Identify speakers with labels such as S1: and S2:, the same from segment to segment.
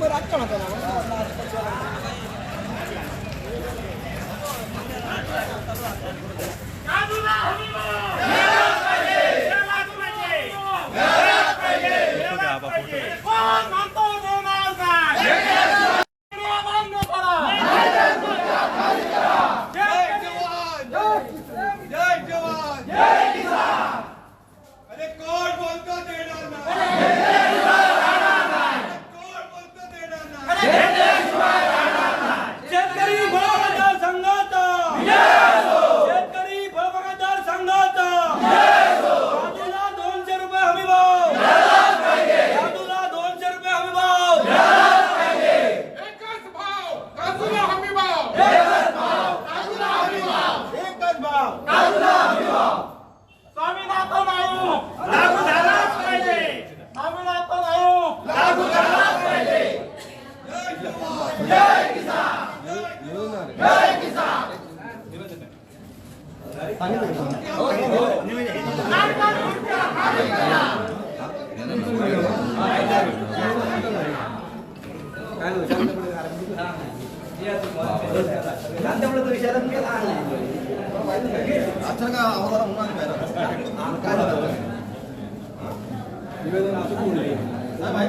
S1: बरं जवान काजूला అచ్చగా అవతారం ఉన్నాను నివేదన नाही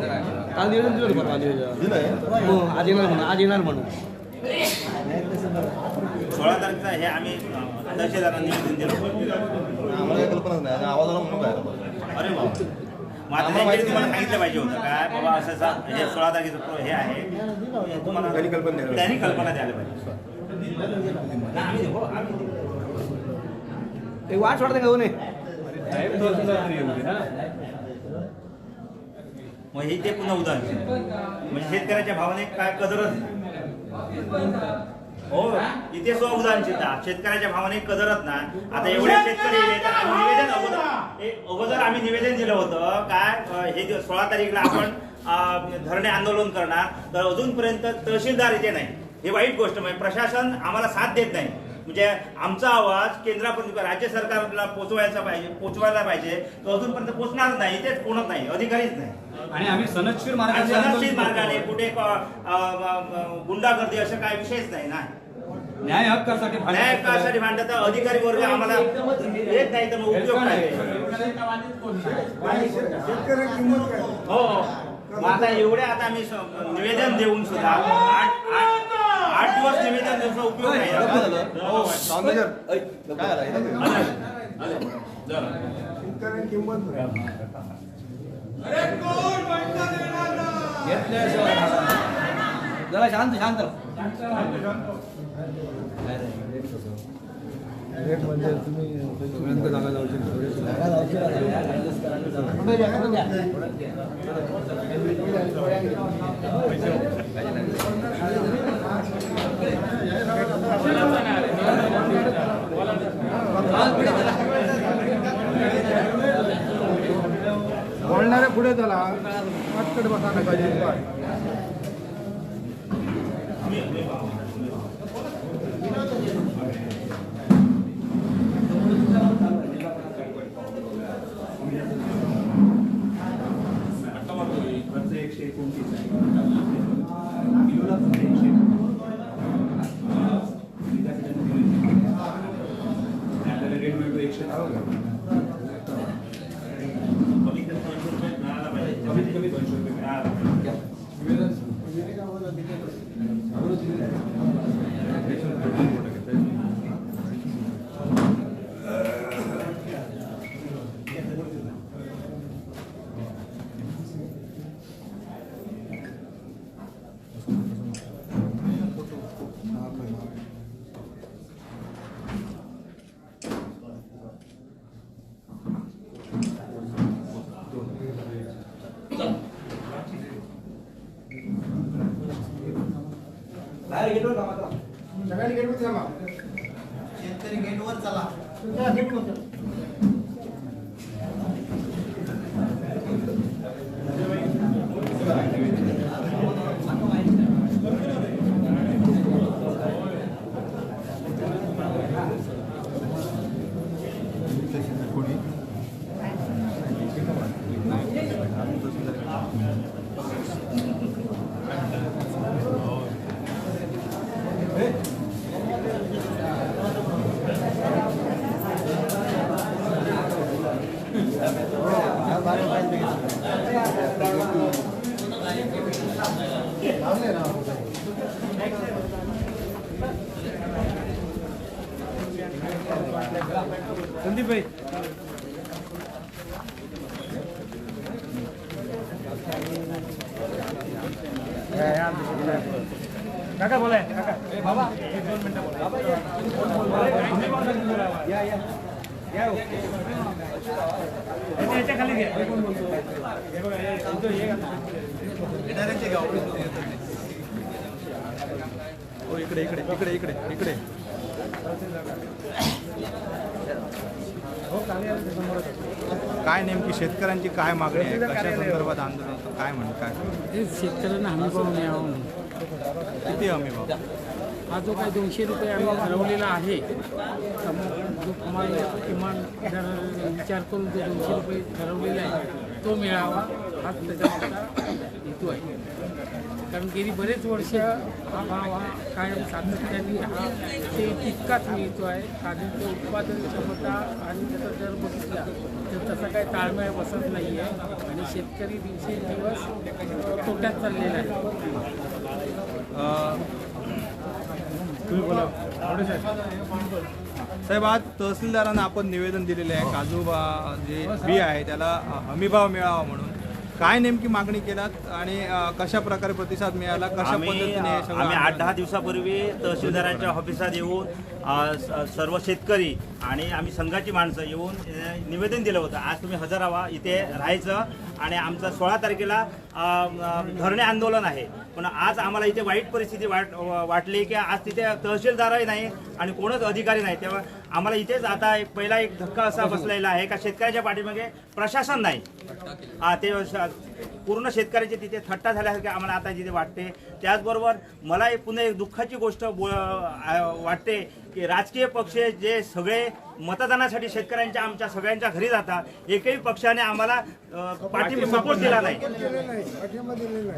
S2: काल निवेदन दिलं परवा निवेदन हो आज येणार म्हणून आज येणार म्हणून
S3: सोळा तारखेचा हे आम्ही तहसीलदारांना निवेदन दिलं अरे वा मग आता त्यांनी तुम्हाला सांगितलं पाहिजे. होतं काय बाबा असं हे सोळा तारखेचं हे आहे हे तुम्हाला त्यांनी कल्पना द्यायला पाहिजे नाही, हो,
S2: वाट सोडता का नाही
S3: मग हे ते पुन्हा उदाहरण. म्हणजे शेतकऱ्याच्या भावाने काय कदरच नाही. हो इथे सुद्धा उदाहरण चिंता शेतकऱ्याच्या भावाने कदरच ना आता एवढे शेतकरी तर निवेदन अगोदर अगोदर आम्ही निवेदन दिलं होतं. काय हे सोळा तारीखला आपण धरणे आंदोलन करणार. तर अजूनपर्यंत तहसीलदार इथे नाही. हे वाईट गोष्ट म्हणजे प्रशासन आम्हाला साथ देत नाही. म्हणजे आमचा आवाज केंद्रापर्यंत राज्य सरकारला पोचवायचा पाहिजे पोचवायला पाहिजे. तो अजूनपर्यंत पोचणार नाही. तेच कोणत नाही. अधिकारीच नाही.
S4: आणि आम्ही सनदशीर मार्गाने
S3: सनदशीर. मार्गाने कुठे गुंडागर्दी असं काय विषयच नाही ना
S2: न्याय हक्कासाठी
S3: न्याय हक्कासाठी भांडत तर अधिकारी वर्ग आम्हाला येत नाही तर मग उपयोग काय? हो मग आता एवढे आता आम्ही निवेदन देऊन सुद्धा आठ दिवस निवेदन देऊन उपयोग नाही. हो.
S5: अरे कोण म्हणतं देणार
S2: जरा शांत शांत
S4: बोलणारे पुढे चला पटकन बसा नका
S3: कमीत
S2: Amen. काका बोलाय काका. बाबा एक दोन मिनिटं बोला. या. या हो. याच्या- खाली घ्या. हे हे- हे.
S4: हो इकडे इकडे इकडे इकडे इकडे. काय नेमकी शेतकऱ्यांची काय मागणी आहे? कशा संदर्भात आंदोलन होतं? काय म्हण काय
S6: हे शेतकऱ्यांना हमी भाव मिळावा म्हणून.
S4: किती हमी भाव?
S6: हा जो काही दोनशे रुपये आम्ही ठरवलेला आहे मग जो किमान दर विचार करून जो दोनशे रुपये ठरवलेला आहे तो मिळावा हाच त्याचा हेतू आहे. कारण गेली बरेच वर्ष हा भाव हा कायम सातत्याने हा ते तितकाच मिळतो आहे. काजूचं उत्पादन क्षमता आणि त्याचा दर बघितला तर तसा काही ताळमेळ बसत नाही आहे. आणि शेतकरी दिवसेंदिवस तोट्यात चाललेला आहे.
S4: तुम्ही बोला. साहेब. आज तहसीलदारांना आपण निवेदन दिलेले आहे. काजू बा- जे बी आहे त्याला हमीभाव मिळावा म्हणून. काय नेमकी मागणी केलात आणि कशा प्रकारे प्रतिसाद मिळाला? कशा पद्धतीने
S3: आम्ही आठ दहा दिवसापूर्वी तहसीलदारांच्या ऑफिसात येऊन सर्व शेतकरी आणि आम्ही संघाची माणसं येऊन निवेदन दिलं होतं. आज तुम्ही हजर व्हा इथे राहायचं आणि आमचं सोळा तारखेला धरणे आंदोलन आहे. पण आज आम्हाला इथे वाईट परिस्थिती वाट वाटली की आज तिथे तहसीलदारही नाही आणि कोणच अधिकारी नाही. तेव्हा आम्हाला इथेच आता एक पहिला एक धक्का असा बसलेला आहे का शेतकऱ्याच्या पाठीमागे प्रशासन नाही. हा ते पूर्ण शेतकऱ्याचे तिथे थट्टा झाल्यासारखे आम्हाला आता तिथे वाटते. त्याचबरोबर मला एक पुन्हा एक दुःखाची गोष्ट वाटते की राजकीय पक्ष जे सगळे मतदानासाठी शेतकऱ्यांच्या आमच्या सगळ्यांच्या घरी जातात एकही पक्षाने आम्हाला पाठिंबा सपोर्ट दिला नाही.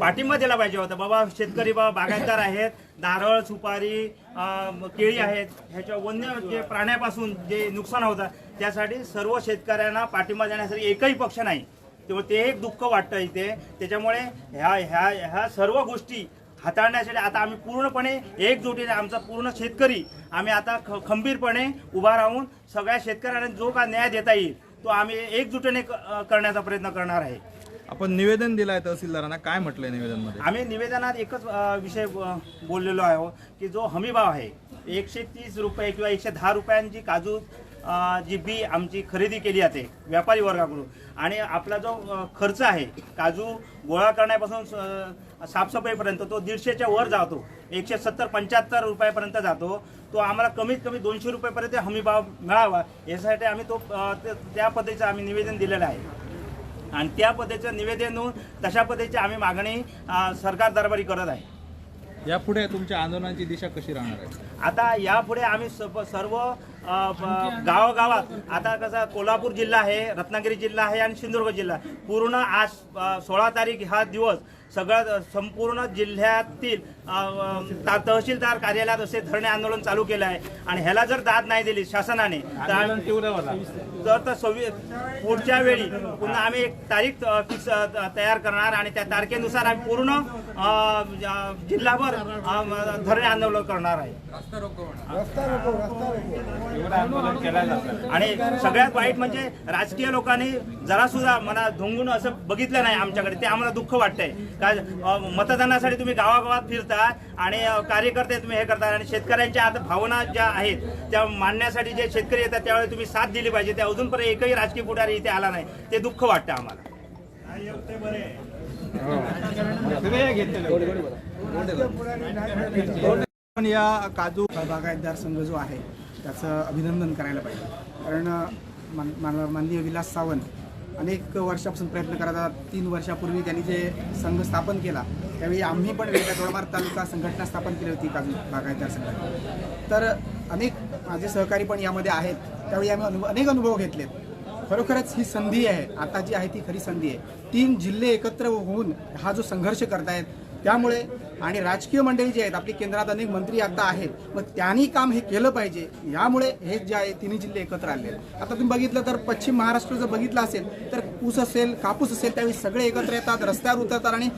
S3: पाठिंबा दिला पाहिजे होता. बाबा शेतकरी बाबा बागायतदार आहेत नारळ सुपारी केळी आहेत ह्याच्या वन्य जे प्राण्यापासून जे नुकसान होतं त्यासाठी सर्व शेतकऱ्यांना पाठिंबा देण्यासाठी एकही पक्ष नाही. तेव्हा ते एक दुःख वाटतं इथे. त्याच्यामुळे ह्या ह्या ह्या सर्व गोष्टी हाताळण्यासाठी आता आम्ही पूर्णपणे एकजुटीने आमचा पूर्ण शेतकरी आम्ही आता ख खंबीरपणे उभा राहून सगळ्या शेतकऱ्यांना जो का न्याय देता येईल तो आम्ही एकजुटीने करण्याचा प्रयत्न करणार आहे.
S4: आपण निवेदन दिलाय तहसीलदारांना. काय म्हटलंय निवेदनमध्ये?
S3: आम्ही निवेदनात एकच विषय बोललेलो आहे की जो हमी भाव आहे एकशे तीस रुपये किंवा एकशे दहा रुपयांची काजू जी बी आमची खरेदी केली जाते व्यापारी वर्गाकडून. आणि आपला जो खर्च आहे काजू गोळा करण्यापासून स- साफसफाईपर्यंत तो दीडशेच्या वर जातो. एकशे सत्तर पंच्याहत्तर रुपयापर्यंत जातो. तो आम्हाला कमीत कमी दोनशे रुपयापर्यंत हमी भाव मिळावा यासाठी आम्ही तो त्या पद्धतीचं आम्ही निवेदन दिलेलं आहे. आणि त्या पद्धतीचं निवेदन तशा पद्धतीची आम्ही मागणी सरकार दरबारी करत आहे.
S4: यापुढे तुमच्या आंदोलनाची दिशा कशी राहणार आहे?
S3: आता यापुढे आम्ही सर्व गावागावात. आता कसं कोल्हापूर जिल्हा आहे रत्नागिरी जिल्हा आहे आणि सिंधुदुर्ग जिल्हा. पूर्ण आज सोळा तारीख हा दिवस सगळं संपूर्ण जिल्ह्यातील तहसीलदार कार्यालयात असे धरणे आंदोलन चालू केलं आहे. आणि ह्याला जर दाद नाही दिली शासनाने तर सव्वी पुढच्या वेळी पुन्हा आम्ही एक तारीख फिक्स तयार करणार आणि त्या तारखेनुसार आम्ही पूर्ण जिल्हाभर धरणे आंदोलन करणार आहे. आणि सगळ्यात वाईट म्हणजे राजकीय लोकांनी जरा सुद्धा मला धुंगून असं बघितलं नाही आमच्याकडे. ते आम्हाला दुःख वाटतंय. काय मतदानासाठी तुम्ही गावागावात फिरता आणि कार्यकर्ते तुम्ही हे करता आणि शेतकऱ्यांच्या आता भावना ज्या आहेत त्या मांडण्यासाठी जे शेतकरी येतात त्यावेळी तुम्ही साथ दिली पाहिजे. ते अजूनपर्यंत एकही राजकीय पुढारी इथे आला नाही. ते दुःख वाटतं आम्हाला.
S4: पण या काजू
S7: बागायतदार संघ जो आहे त्याचं अभिनंदन करायला पाहिजे. कारण मान- माननीय विलास सावंत अनेक वर्षापासून प्रयत्न करत आहात. तीन वर्षापूर्वी त्यांनी जे संघ स्थापन केला त्यावेळी आम्ही पण वेगळ्या दोडमार तालुका संघटना स्थापन केली होती काजू बागायतदार संघटना. तर अनेक माझे सहकारी पण यामध्ये आहेत. त्यावेळी आम्ही अनुभव अनेक अनुभव घेतलेत. खरोखरच ही संधी आहे आता जी आहे ती खरी संधी आहे. तीन जिल्हे एकत्र होऊन हा जो संघर्ष करतायत त्यामुळे आणि राजकीय मंडळी जे आहेत आपली केंद्रात अनेक मंत्री आता आहेत मग त्यांनी काम हे केलं पाहिजे. यामुळे हे जे आहे तिन्ही जिल्हे एकत्र आले आहेत. आता तुम्ही बघितलं तर पश्चिम महाराष्ट्र जर बघितलं असेल तर ऊस असेल कापूस असेल त्यावेळी सगळे एकत्र येतात रस्त्यावर उतरतात आणि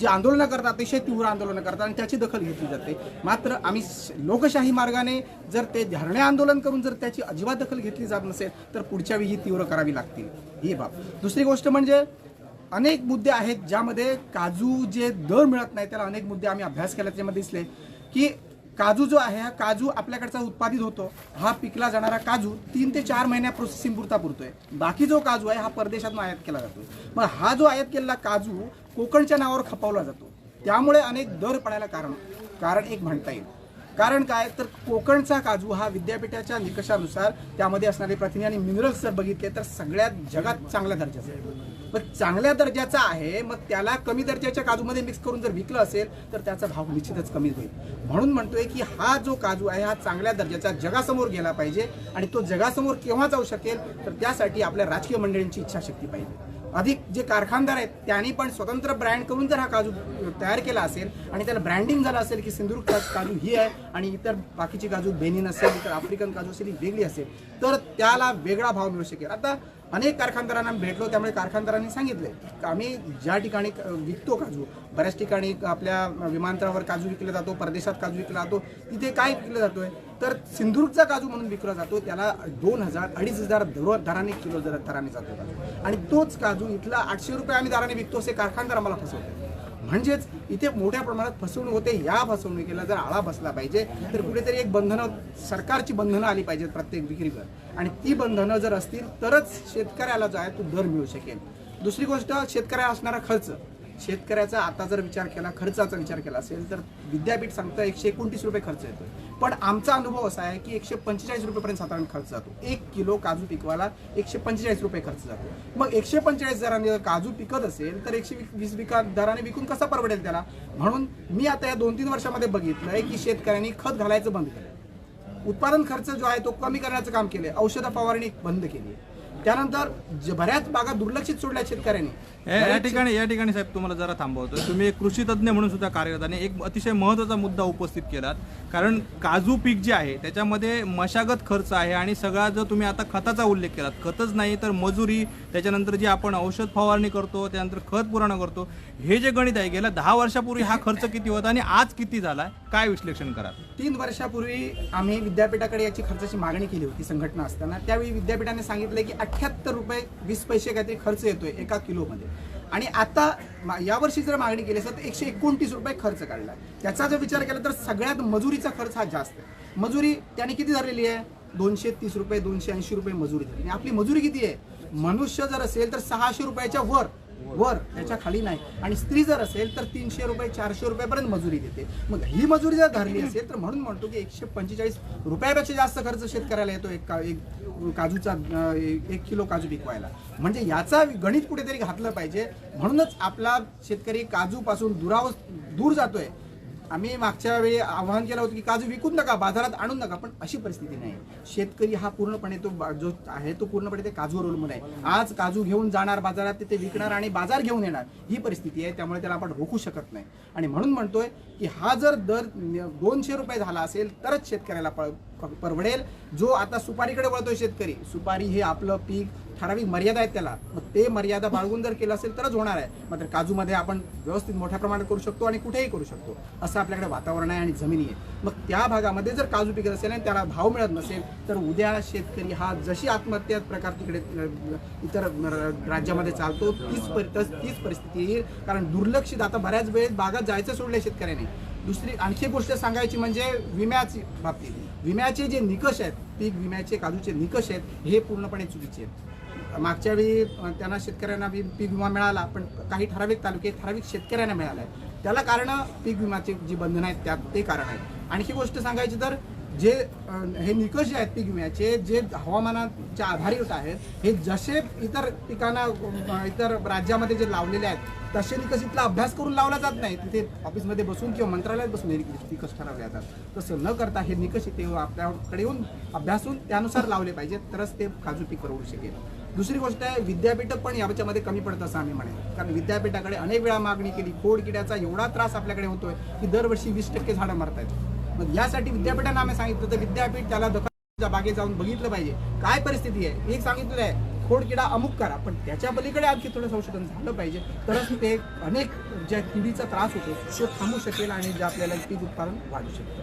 S7: जे आंदोलनं करतात अतिशय तीव्र आंदोलनं करतात आणि त्याची दखल घेतली जाते. मात्र आम्ही लोकशाही मार्गाने जर ते धरणे आंदोलन करून जर त्याची अजिबात दखल घेतली जात नसेल तर पुढच्या वेळी ही तीव्र करावी लागतील. ही बाब. दुसरी गोष्ट म्हणजे अनेक मुद्दे आहेत ज्यामध्ये काजू जे दर मिळत नाही त्याला अनेक मुद्दे आम्ही अभ्यास केला त्याच्यामध्ये दिसले. की काजू जो आहे हा काजू आपल्याकडचा उत्पादित होतो. हा पिकला जाणारा काजू तीन ते चार महिन्या प्रोसेसिंग पुरता पुरतोय. बाकी जो काजू आहे हा परदेशातून आयात केला जातो. मग हा जो आयात केलेला काजू कोकणच्या नावावर खपवला जातो. त्यामुळे अनेक दर पडायला कारण कारण एक म्हणता येईल. कारण काय? तर कोकणचा काजू हा विद्यापीठाच्या निकषानुसार त्यामध्ये असणारे प्रथिने आणि मिनरल्स जर बघितले तर सगळ्यात जगात चांगल्या दर्जाचा आहे मग चांगल्या दर्जाचा आहे मग त्याला कमी दर्जाच्या काजूमध्ये मिक्स करून जर विकलं असेल तर त्याचा भाव निश्चितच कमी होईल. म्हणून म्हणतोय की हा जो काजू आहे हा चांगल्या दर्जाचा जगासमोर गेला पाहिजे आणि तो जगासमोर केव्हा जाऊ शकेल तर त्यासाठी आपल्या राजकीय मंडळींची इच्छाशक्ती पाहिजे. अधिक जे कारखानदार आहेत त्यांनी पण स्वतंत्र ब्रँड करून जर हा काजू तयार केला असेल आणि त्याला ब्रँडिंग झालं असेल की सिंदूर काजू ही आहे आणि इतर बाकीची काजू बेनिन असेल इतर आफ्रिकन काजू असेल ही वेगळी असेल तर त्याला वेगळा भाव मिळू शकेल. आता अनेक कारखानदारांना आम्ही भेटलो त्यामुळे कारखानदारांनी सांगितले की आम्ही ज्या ठिकाणी विकतो काजू बऱ्याच ठिकाणी आपल्या विमानतळावर काजू विकला जातो परदेशात काजू विकला जातो तिथे काय विकलं जातोय? तर सिंधुदुर्गचा काजू म्हणून विकला जातो त्याला दोन हजार अडीच हजार दर दराने किलो दराने जातो आणि तोच काजू इथला आठशे रुपये आम्ही दराने विकतो असे कारखानदार आम्हाला फसवतो म्हणजेच इथे मोठ्या प्रमाणात फसवणूक होते. या फसवणुकीला जर आळा बसला पाहिजे तर कुठेतरी एक बंधनं सरकारची बंधनं आली पाहिजेत प्रत्येक विक्रीवर आणि ती बंधनं जर असतील तरच शेतकऱ्याला जो आहे तो दर मिळू शकेल. दुसरी गोष्ट शेतकऱ्याला असणारा खर्च. शेतकऱ्याचा आता जर विचार केला खर्चाचा विचार केला असेल तर विद्यापीठ सांगतं एकशे एकोणतीस रुपये खर्च येतो पण आमचा अनुभव असा आहे की एकशे पंचेचाळीस रुपयेपर्यंत साधारण खर्च जातो. एक किलो काजू पिकवायला एकशे पंचेचाळीस रुपये खर्च जातो. मग एकशे पंचेचाळीस दराने जर काजू पिकत असेल तर एकशे वीस विका दराने विकून कसा परवडेल त्याला? म्हणून मी आता या दोन तीन वर्षामध्ये बघितलंय की शेतकऱ्यांनी खत घालायचं बंद केलं उत्पादन खर्च जो आहे तो कमी करण्याचं काम केलंय. औषध फवारणी बंद केली त्यानंतर ज- बऱ्याच बागा दुर्लक्षित सोडल्या शेतकऱ्यांनी.
S4: या ठिकाणी या ठिकाणी साहेब तुम्हाला जरा थांबवतो तुम्ही एक कृषी तज्ज्ञ म्हणून सुद्धा कार्यरत आणि एक अतिशय महत्त्वाचा मुद्दा उपस्थित केलात. कारण काजू पीक जे आहे त्याच्यामध्ये मशागत खर्च आहे आणि सगळा जो तुम्ही आता खताचा उल्लेख केलात खतच नाही तर मजुरी त्याच्यानंतर जी आपण औषध फवारणी करतो त्यानंतर खत पुराणा करतो हे जे गणित आहे गेल्या दहा वर्षापूर्वी हा खर्च किती होता आणि आज किती झाला काय विश्लेषण करा
S7: तीन वर्षापूर्वी आम्ही विद्यापीठाकडे याची खर्चाची मागणी केली होती संघटना असताना. त्यावेळी विद्यापीठाने सांगितलं की अठ्ठ्याहत्तर रुपये वीस पैसे काहीतरी खर्च येतोय एका किलोमध्ये. आणि आता मा- यावर्षी जर मागणी केली असेल तर एकशे एकोणतीस रुपये खर्च काढला त्याचा जर विचार केला तर सगळ्यात मजुरीचा खर्च हा जास्त आहे. मजुरी त्याने किती धरलेली आहे? दोनशे तीस रुपये दोनशे ऐंशी रुपये मजुरी धरली. आणि आपली मजुरी किती आहे? मनुष्य जर असेल तर सहाशे रुपयाच्या वर वर त्याच्याखाली नाही. आणि स्त्री जर असेल तर तीनशे रुपये चारशे रुपयापर्यंत मजुरी देते. मग ही मजुरी जर धरली असेल तर म्हणून म्हणतो की एकशे पंचेचाळीस रुपयापेक्षा जास्त खर्च शेतकऱ्याला येतो एक का एक काजूचा एक किलो काजू पिकवायला. म्हणजे याचा गणित कुठेतरी घातलं पाहिजे. म्हणूनच आपला शेतकरी काजूपासून दुराव दूर जातोय. आम्ही मागच्या वेळी आवाहन केलं होतं की काजू विकून नका बाजारात आणून नका पण अशी परिस्थिती नाही. शेतकरी हा पूर्णपणे तो जो आहे तो पूर्णपणे ते काजूवर अवलंबून आहे. आज काजू घेऊन जाणार बाजारात ते विकणार आणि बाजार घेऊन येणार ही परिस्थिती आहे त्यामुळे त्याला आपण रोखू शकत नाही. आणि म्हणून म्हणतोय की हा जर दर दोनशे रुपये झाला असेल तरच शेतकऱ्याला परवडेल. जो आता सुपारीकडे वळतोय शेतकरी. सुपारी हे आपलं पीक ठराविक मर्यादा आहेत त्याला. मग ते मर्यादा बाळगून जर केलं असेल तरच होणार आहे. मात्र काजूमध्ये आपण व्यवस्थित मोठ्या प्रमाणात करू शकतो आणि कुठेही करू शकतो. असं आपल्याकडे वातावरण आहे आणि जमिनी आहे. मग त्या भागामध्ये जर काजू पिकत असेल आणि त्याला भाव मिळत नसेल तर उद्या शेतकरी हा जशी आत्महत्या प्रकार तिकडे इतर राज्यामध्ये चालतो तीच परि- तीच परिस्थिती येईल. कारण दुर्लक्षित आता बऱ्याच वेळेस बागात जायचं सोडलं शेतकऱ्यांनी. दुसरी आणखी गोष्ट सांगायची म्हणजे विम्याची बाबतीत. विम्याचे जे निकष आहेत पीक विम्याचे काजूचे निकष आहेत हे पूर्णपणे चुकीचे आहेत. मागच्या वेळी त्यांना शेतकऱ्यांना वि- पीक विमा मिळाला पण काही ठराविक तालुके ठराविक शेतकऱ्यांना मिळाला आहे त्याला कारण पीक विम्याचे जी बंधनं आहेत त्यात ते कारण आहे आणखी गोष्ट सांगायची तर जे हे निकष जे आहेत पीक विम्याचे जे हवामानाच्या आधारित आहेत हे जसे इतर पिकांना इतर राज्यामध्ये जे लावलेले आहेत तसे निकष इथला अभ्यास करून लावला जात नाही. तिथे ऑफिसमध्ये बसून किंवा मंत्रालयात बसून हे निकष ठरवले जातात. तसं न करता हे निकष इथे आपल्याकडे येऊन अभ्यासून त्यानुसार लावले पाहिजेत तरच ते काजू पीक परवडू शकेल. दुसरी गोष्ट आहे विद्यापीठ पण याच्यामध्ये कमी पडत असं आम्ही म्हणेल. कारण विद्यापीठाकडे अनेक वेळा मागणी केली खोडकिड्याचा एवढा त्रास आपल्याकडे होतोय की दरवर्षी वीस टक्के झाडं मरतायत. मग यासाठी विद्यापीठांना आम्ही सांगितलं तर विद्यापीठ त्याला दखल बागेत जाऊन बघितलं पाहिजे. काय परिस्थिती आहे? एक सांगितलं आहे खोडकिडा अमुक करा पण त्याच्या पलीकडे आणखी थोडं संशोधन झालं पाहिजे. तरच ते अनेक ज्या किडीचा त्रास होतो तो थांबू शकेल आणि जे आपल्याला पीक उत्पादन वाढू शकतं.